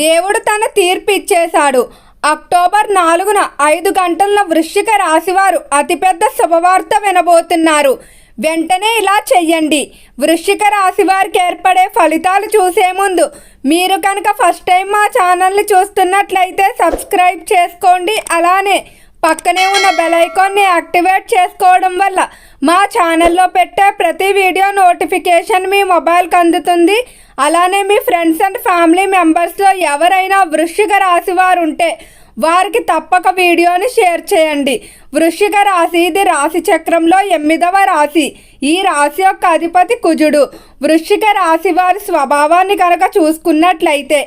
దేవుడు తన తీర్పు ఇచ్చేశాడు. అక్టోబర్ నాలుగున ఐదు గంటల వృశ్చిక రాశివారు అతిపెద్ద శుభవార్త వినబోతున్నారు. వెంటనే ఇలా చెయ్యండి. వృశ్చిక రాశి వారికి ఏర్పడే ఫలితాలు చూసే ముందు మీరు కనుక ఫస్ట్ టైం మా ఛానల్ని చూస్తున్నట్లయితే సబ్స్క్రైబ్ చేసుకోండి. అలానే పక్కనే ఉన్న బెల్ ఐకాన్ని యాక్టివేట్ చేసుకోవడం వల్ల మా ఛానల్లో పెట్టే ప్రతి వీడియో నోటిఫికేషన్ మీ మొబైల్కి అందుతుంది. అలానే మీ ఫ్రెండ్స్ అండ్ ఫ్యామిలీ మెంబర్స్లో ఎవరైనా వృశ్చిక రాశి వారు ఉంటే వారికి తప్పక వీడియోని షేర్ చేయండి. వృశ్చిక రాశి ఇది రాశి చక్రంలో ఎనిమిదవ రాశి. ఈ రాశి యొక్క అధిపతి కుజుడు. వృశ్చిక రాశి వారి స్వభావాన్ని కనుక చూసుకున్నట్లయితే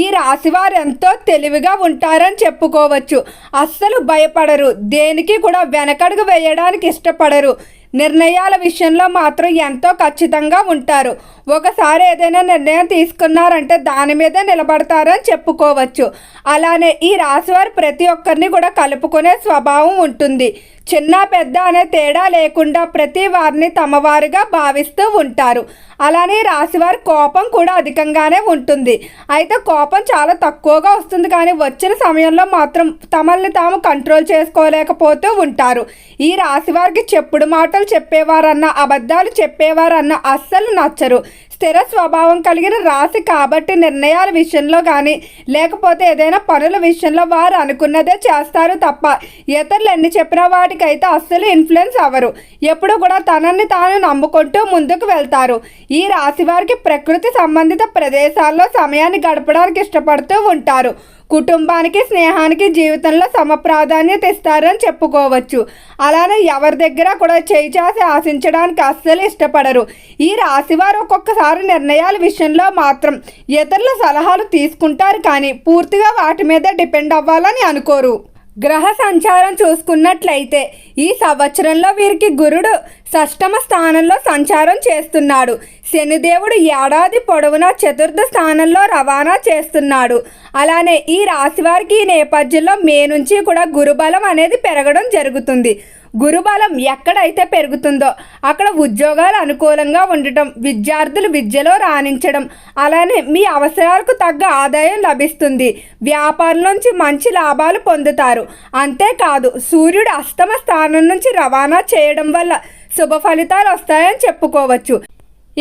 ఈ రాశి వారు ఎంతో తెలివిగా ఉంటారని చెప్పుకోవచ్చు. అస్సలు భయపడరు. దేనికి కూడా వెనకడుగు వేయడానికి ఇష్టపడరు. నిర్ణయాల విషయంలో మాత్రం ఎంతో ఖచ్చితంగా ఉంటారు. ఒకసారి ఏదైనా నిర్ణయం తీసుకున్నారంటే దాని మీద నిలబడతారని చెప్పుకోవచ్చు. అలానే ఈ రాశివారు ప్రతి ఒక్కరిని కూడా కలుపుకునే స్వభావం ఉంటుంది. చిన్న పెద్ద అనే తేడా లేకుండా ప్రతి వారిని తమవారుగా భావిస్తూ ఉంటారు. అలానే రాశివారి కోపం కూడా అధికంగానే ఉంటుంది. అయితే కోపం చాలా తక్కువగా వస్తుంది కానీ వచ్చిన సమయంలో మాత్రం తమల్ని తాము కంట్రోల్ చేసుకోలేకపోతూ ఉంటారు. ఈ రాశివారికి చెప్పుడు మాటలు చెప్పేవారన్నా అబద్ధాలు చెప్పేవారన్నా అస్సలు నచ్చరు. స్థిర స్వభావం కలిగిన రాశి కాబట్టి నిర్ణయాల విషయంలో కానీ లేకపోతే ఏదైనా పనుల విషయంలో వారు అనుకున్నదే చేస్తారు తప్ప ఇతరులు ఎన్ని చెప్పినా వాటికైతే అస్సలు ఇన్ఫ్లుయెన్స్ అవ్వరు. ఎప్పుడు కూడా తనని తాను నమ్ముకుంటూ ముందుకు వెళ్తారు. ఈ రాశి వారికి ప్రకృతి సంబంధిత ప్రదేశాల్లో సమయాన్ని గడపడానికి ఇష్టపడుతూ ఉంటారు. కుటుంబానికి స్నేహానికి జీవితంలో సమప్రాధాన్యత ఇస్తారని చెప్పుకోవచ్చు. అలానే ఎవరి దగ్గర కూడా చేయి చేసి ఆశించడానికి అస్సలు ఇష్టపడరు. ఈ రాశివారు ఒక్కొక్కసారి నిర్ణయాల విషయంలో మాత్రం ఇతరుల సలహాలు తీసుకుంటారు కానీ పూర్తిగా వాటి మీద డిపెండ్ అవ్వాలని అనుకోరు. గ్రహ సంచారం చూసుకున్నట్లయితే ఈ సంవత్సరంలో వీరికి గురుడు షష్టమ స్థానంలో సంచారం చేస్తున్నాడు. శనిదేవుడు ఏడాది పొడవునా చతుర్థ స్థానంలో రవాణా చేస్తున్నాడు. అలానే ఈ రాశి వారికి ఈ నేపథ్యంలో మే నుంచి కూడా గురుబలం అనేది పెరగడం జరుగుతుంది. గురుబలం ఎక్కడైతే పెరుగుతుందో అక్కడ ఉద్యోగాలు అనుకూలంగా ఉండటం విద్యార్థులు విద్యలో రాణించడం అలానే మీ అవసరాలకు తగ్గ ఆదాయం లభిస్తుంది. వ్యాపారం నుంచి మంచి లాభాలు పొందుతారు. అంతేకాదు సూర్యుడు అస్తమ స్థానం నుంచి రవాణా చేయడం వల్ల శుభ ఫలితాలు వస్తాయని చెప్పుకోవచ్చు.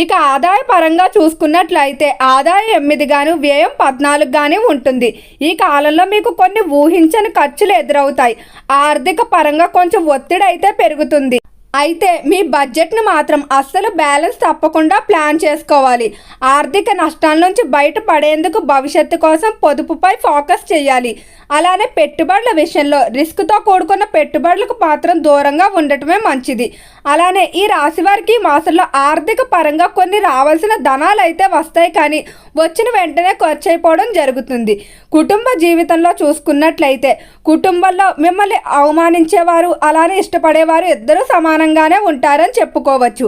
ఇక ఆదాయ పరంగా చూసుకున్నట్లయితే ఆదాయం ఎనిమిది గాను వ్యయం పద్నాలుగు గానే ఉంటుంది. ఈ కాలంలో మీకు కొన్ని ఊహించని ఖర్చులు ఎదురవుతాయి. ఆర్థిక పరంగా కొంచెం ఒత్తిడి అయితే పెరుగుతుంది. అయితే మీ బడ్జెట్ను మాత్రం అస్సలు బ్యాలెన్స్ తప్పకుండా ప్లాన్ చేసుకోవాలి. ఆర్థిక నష్టాల నుంచి బయటపడేందుకు భవిష్యత్తు కోసం పొదుపుపై ఫోకస్ చేయాలి. అలానే పెట్టుబడుల విషయంలో రిస్క్తో కూడుకున్న పెట్టుబడులకు మాత్రం దూరంగా ఉండటమే మంచిది. అలానే ఈ రాశి వారికి ఈ మాసంలో ఆర్థిక పరంగా కొన్ని రావాల్సిన ధనాలు అయితే వస్తాయి కానీ వచ్చిన వెంటనే ఖర్చు అయిపోవడం జరుగుతుంది. కుటుంబ జీవితంలో చూసుకున్నట్లయితే కుటుంబంలో మిమ్మల్ని అవమానించేవారు అలానే ఇష్టపడేవారు ఇద్దరు సమానంగానే ఉంటారని చెప్పుకోవచ్చు.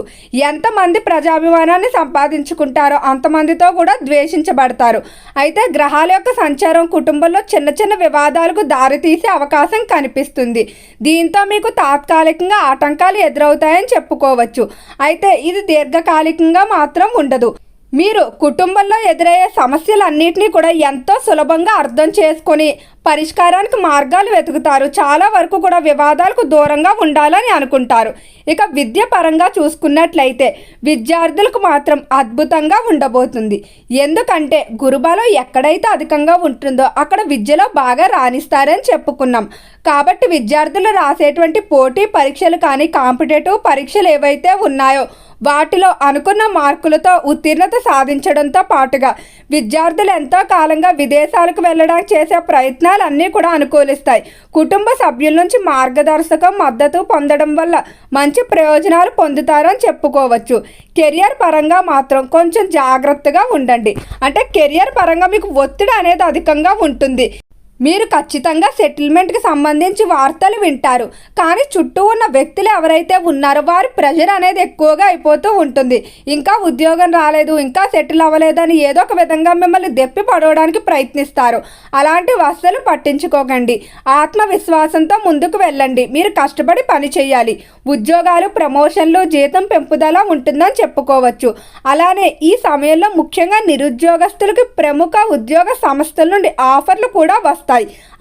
ఎంతమంది ప్రజాభిమానాన్ని సంపాదించుకుంటారో అంతమందితో కూడా ద్వేషించబడతారు. అయితే గ్రహాల యొక్క సంచారం కుటుంబంలో చిన్న చిన్న వివాదాలకు దారితీసే అవకాశం కనిపిస్తుంది. దీంతో మీకు తాత్కాలికంగా ఆటంకాలు ఎదురవుతాయని చెప్పుకోవచ్చు. అయితే ఇది దీర్ఘకాలికంగా మాత్రం ఉండదు. మీరు కుటుంబంలో ఎదురయ్యే సమస్యలన్నింటినీ కూడా ఎంతో సులభంగా అర్థం చేసుకొని పరిష్కారానికి మార్గాలు వెతుకుతారు. చాలా వరకు కూడా వివాదాలకు దూరంగా ఉండాలని అనుకుంటారు. ఇక విద్య పరంగా చూసుకున్నట్లయితే విద్యార్థులకు మాత్రం అద్భుతంగా ఉండబోతుంది. ఎందుకంటే గురుబలం ఎక్కడైతే అధికంగా ఉంటుందో అక్కడ విద్యలో బాగా రాణిస్తారని చెప్పుకున్నాం. కాబట్టి విద్యార్థులు రాసేటువంటి పోటీ పరీక్షలు కానీ కాంపిటేటివ్ పరీక్షలు ఏవైతే ఉన్నాయో వాటిలో అనుకున్న మార్కులతో ఉత్తీర్ణత సాధించడంతో పాటుగా విద్యార్థులు ఎంతో కాలంగా విదేశాలకు వెళ్ళడానికి చేసే ప్రయత్నాలు అన్నీ కూడా అనుకూలిస్తాయి. కుటుంబ సభ్యుల నుంచి మార్గదర్శకం మద్దతు పొందడం వల్ల మంచి ప్రయోజనాలు పొందుతారని చెప్పుకోవచ్చు. కెరియర్ పరంగా మాత్రం కొంచెం జాగ్రత్తగా ఉండండి. అంటే కెరియర్ పరంగా మీకు ఒత్తిడి అనేది అధికంగా ఉంటుంది. మీరు ఖచ్చితంగా సెటిల్మెంట్కి సంబంధించి వార్తలు వింటారు. కానీ చుట్టూ ఉన్న వ్యక్తులు ఎవరైతే ఉన్నారో వారి ప్రెషర్ అనేది ఎక్కువగా అయిపోతూ ఉంటుంది. ఇంకా ఉద్యోగం రాలేదు ఇంకా సెటిల్ అవ్వలేదని ఏదో ఒక విధంగా మిమ్మల్ని దెప్పి పడవడానికి ప్రయత్నిస్తారు. అలాంటి వస్తువులు పట్టించుకోకండి. ఆత్మవిశ్వాసంతో ముందుకు వెళ్ళండి. మీరు కష్టపడి పని చేయాలి. ఉద్యోగాలు ప్రమోషన్లు జీతం పెంపుదల ఉంటుందని చెప్పుకోవచ్చు. అలానే ఈ సమయంలో ముఖ్యంగా నిరుద్యోగస్తులకు ప్రముఖ ఉద్యోగ సంస్థల నుండి ఆఫర్లు కూడా వస్తాయి.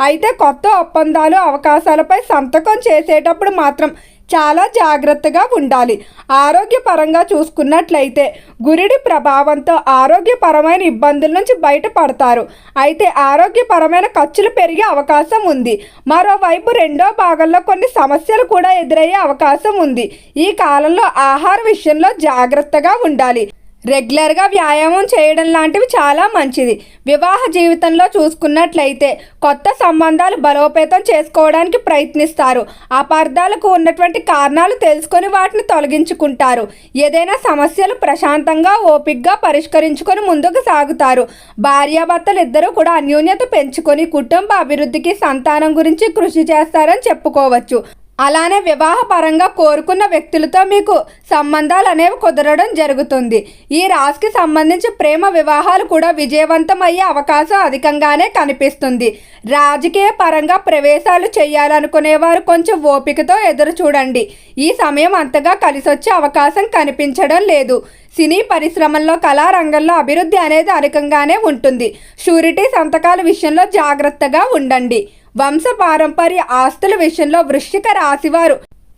అయితే కొత్త ఒప్పందాలు అవకాశాలపై సంతకం చేసేటప్పుడు మాత్రం చాలా జాగ్రత్తగా ఉండాలి. ఆరోగ్యపరంగా చూసుకున్నట్లయితే గురుడి ప్రభావంతో ఆరోగ్యపరమైన ఇబ్బందుల నుంచి బయటపడతారు. అయితే ఆరోగ్యపరమైన ఖర్చులు పెరిగే అవకాశం ఉంది. మరోవైపు రెండో భాగంలో కొన్ని సమస్యలు కూడా ఎదురయ్యే అవకాశం ఉంది. ఈ కాలంలో ఆహార విషయంలో జాగ్రత్తగా ఉండాలి. రెగ్యులర్గా వ్యాయామం చేయడం లాంటివి చాలా మంచిది. వివాహ జీవితంలో చూసుకున్నట్లయితే కొత్త సంబంధాలు బలోపేతం చేసుకోవడానికి ప్రయత్నిస్తారు. అపార్థాలకు ఉన్నటువంటి కారణాలు తెలుసుకొని వాటిని తొలగించుకుంటారు. ఏదైనా సమస్యలు ప్రశాంతంగా ఓపిక్గా పరిష్కరించుకొని ముందుకు సాగుతారు. భార్యాభర్తలు ఇద్దరూ కూడా అన్యోన్యత పెంచుకొని కుటుంబ అభివృద్ధికి సంతానం గురించి కృషి చేస్తారని చెప్పుకోవచ్చు. అలానే వివాహపరంగా కోరుకున్న వ్యక్తులతో మీకు సంబంధాలు అనేవి కుదరడం జరుగుతుంది. ఈ రాశికి సంబంధించి ప్రేమ వివాహాలు కూడా విజయవంతం అయ్యే అవకాశం అధికంగానే కనిపిస్తుంది. రాజకీయ పరంగా ప్రవేశాలు చేయాలనుకునేవారు కొంచెం ఓపికతో ఎదురు చూడండి. ఈ సమయం అంతగా కలిసొచ్చే అవకాశం కనిపించడం లేదు. సినీ పరిశ్రమల్లో కళారంగంలో అభివృద్ధి అనేది అధికంగానే ఉంటుంది. షూరిటీ సంతకాల విషయంలో జాగ్రత్తగా ఉండండి. వంశ పారంపర్య ఆస్తుల విషయంలో వృశ్చిక రాశివారు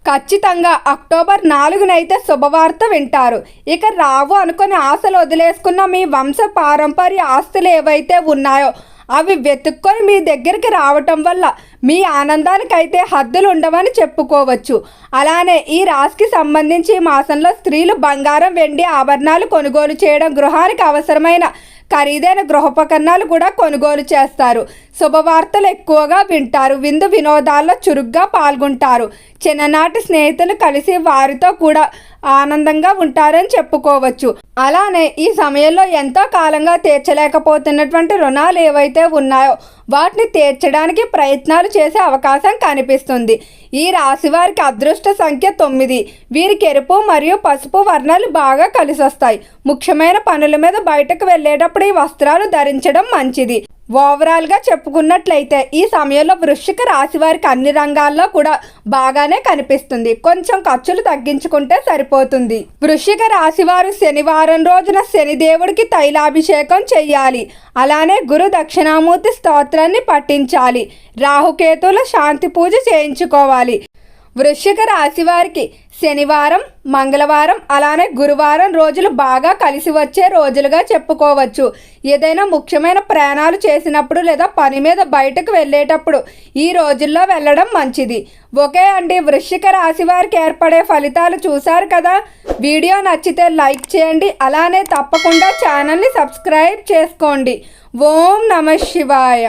ఖచ్చితంగా అక్టోబర్ నాలుగునైతే శుభవార్త వింటారు. ఇక రావు అనుకుని ఆశలు వదిలేసుకున్న మీ వంశ పారంపర్య ఆస్తులు ఏవైతే ఉన్నాయో అవి వెతుక్కొని మీ దగ్గరికి రావటం వల్ల మీ ఆనందానికైతే హద్దులు ఉండవని చెప్పుకోవచ్చు. అలానే ఈ రాశికి సంబంధించి ఈ మాసంలో స్త్రీలు బంగారం వెండి ఆభరణాలు కొనుగోలు చేయడం గృహానికి అవసరమైన ఖరీదైన గృహోపకరణాలు కూడా కొనుగోలు చేస్తారు. శుభవార్తలు ఎక్కువగా వింటారు. విందు వినోదాల్లో చురుగ్గా పాల్గొంటారు. చిన్ననాటి స్నేహితులు కలిసి వారితో కూడా ఆనందంగా ఉంటారని చెప్పుకోవచ్చు. అలానే ఈ సమయంలో ఎంతో కాలంగా తీర్చలేకపోతున్నటువంటి రుణాలు ఏవైతే ఉన్నాయో వాటిని తీర్చడానికి ప్రయత్నాలు చేసే అవకాశం కనిపిస్తుంది. ఈ రాశి వారికి అదృష్ట సంఖ్య తొమ్మిది. వీరికి ఎరుపు మరియు పసుపు వర్ణాలు బాగా కలిసొస్తాయి. ముఖ్యమైన పనుల మీద బయటకు వెళ్ళేటప్పుడు ఈ వస్త్రాలు ధరించడం మంచిది. ఓవరాల్గా చెప్పుకున్నట్లయితే ఈ సమయంలో వృశ్చిక రాశి వారికి అన్ని రంగాల్లో కూడా బాగానే కనిపిస్తుంది. కొంచెం ఖర్చులు తగ్గించుకుంటే సరిపోతుంది. వృశ్చిక రాశి వారు శనివారం రోజున శనిదేవుడికి తైలాభిషేకం చెయ్యాలి. అలానే గురు దక్షిణామూర్తి స్తోత్రాన్ని పఠించాలి. రాహుకేతుల శాంతి పూజ చేయించుకోవాలి. వృశ్చిక రాశి వారికి శనివారం మంగళవారం అలానే గురువారం రోజులు బాగా కలిసి వచ్చే రోజులుగా చెప్పుకోవచ్చు. ఏదైనా ముఖ్యమైన ప్రయాణాలు చేసినప్పుడు లేదా పని మీద బయటకు వెళ్ళేటప్పుడు ఈ రోజుల్లో వెళ్ళడం మంచిది. ఓకే అండి వృశ్చిక రాశి వారికి ఏర్పడే ఫలితాలు చూశారు కదా? వీడియో నచ్చితే లైక్ చేయండి అలానే తప్పకుండా ఛానల్ని సబ్స్క్రైబ్ చేసుకోండి. ఓం నమ శివాయ.